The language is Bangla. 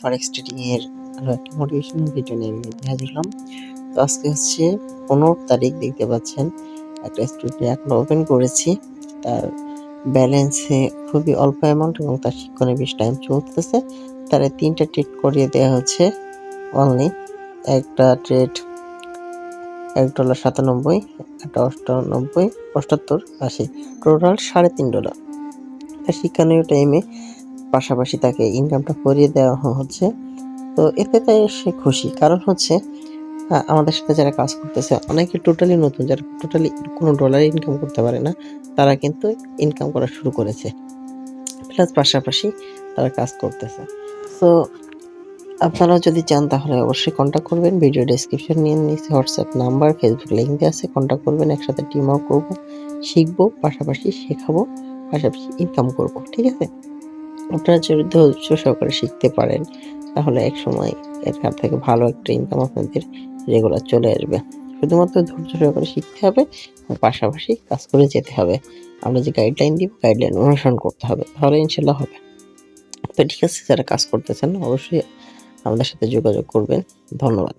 ফরেক্স ট্রেডিং এর আরও একটা মোটিভেশনাল ভিডিও নিয়ে আমি হাজির হলাম। তো আজকে হচ্ছে পনেরো তারিখ, দেখতে পাচ্ছেন, একটা স্টুডেন্ট এখন ওপেন করেছি। তার ব্যালেন্সে খুবই অল্প অ্যামাউন্ট এবং তার শিক্ষণে বেশ টাইম চলতেছে। তার তিনটা ট্রেড করিয়ে দেওয়া হচ্ছে অনলি একটা ট্রেড এক ডলার সাতানব্বই, একটা অষ্টানব্বই, অষ্টাত্তর আশি টোটাল সাড়ে তিন ডলার তার শিক্ষণীয় টাইমে পাশাপাশি তাকে ইনকামটা করিয়ে দেওয়া হচ্ছে। তো এতে তাই সে খুশি। কারণ হচ্ছে আমাদের সাথে যারা কাজ করতেছে, অনেকে টোটালি নতুন, যারা টোটালি কোনো ডলার ইনকাম করতে পারে না, তারা কিন্তু ইনকাম করা শুরু করেছে। প্লাস পাশাপাশি তারা কাজ করতেছে। তো আপনারা যদি চান তাহলে অবশ্যই কন্ট্যাক্ট করবেন। ভিডিও ডেসক্রিপশন নিয়ে নিচে হোয়াটসঅ্যাপ নাম্বার ফেসবুক লিঙ্ক আছে কন্ট্যাক্ট করবেন, একসাথে টিম আউট করব, শিখব, পাশাপাশি শেখাবো, পাশাপাশি ইনকাম করব, ঠিক আছে? আপনারা যদি ধৈর্য সহকারে শিখতে পারেন, তাহলে এক সময় এর হাত থেকে ভালো একটা ইনকাম আপনাদের রেগুলার চলে আসবে। শুধুমাত্র ধৈর্য সহকারে শিখতে হবে পাশাপাশি কাজ করে যেতে হবে। আমরা যে গাইডলাইন দিব গাইডলাইন অনুসরণ করতে হবে, তাহলে ইনশাল্লাহ হবে। তো ঠিক আছে, যারা কাজ করতেছেন, অবশ্যই আমাদের সাথে যোগাযোগ করবেন। ধন্যবাদ।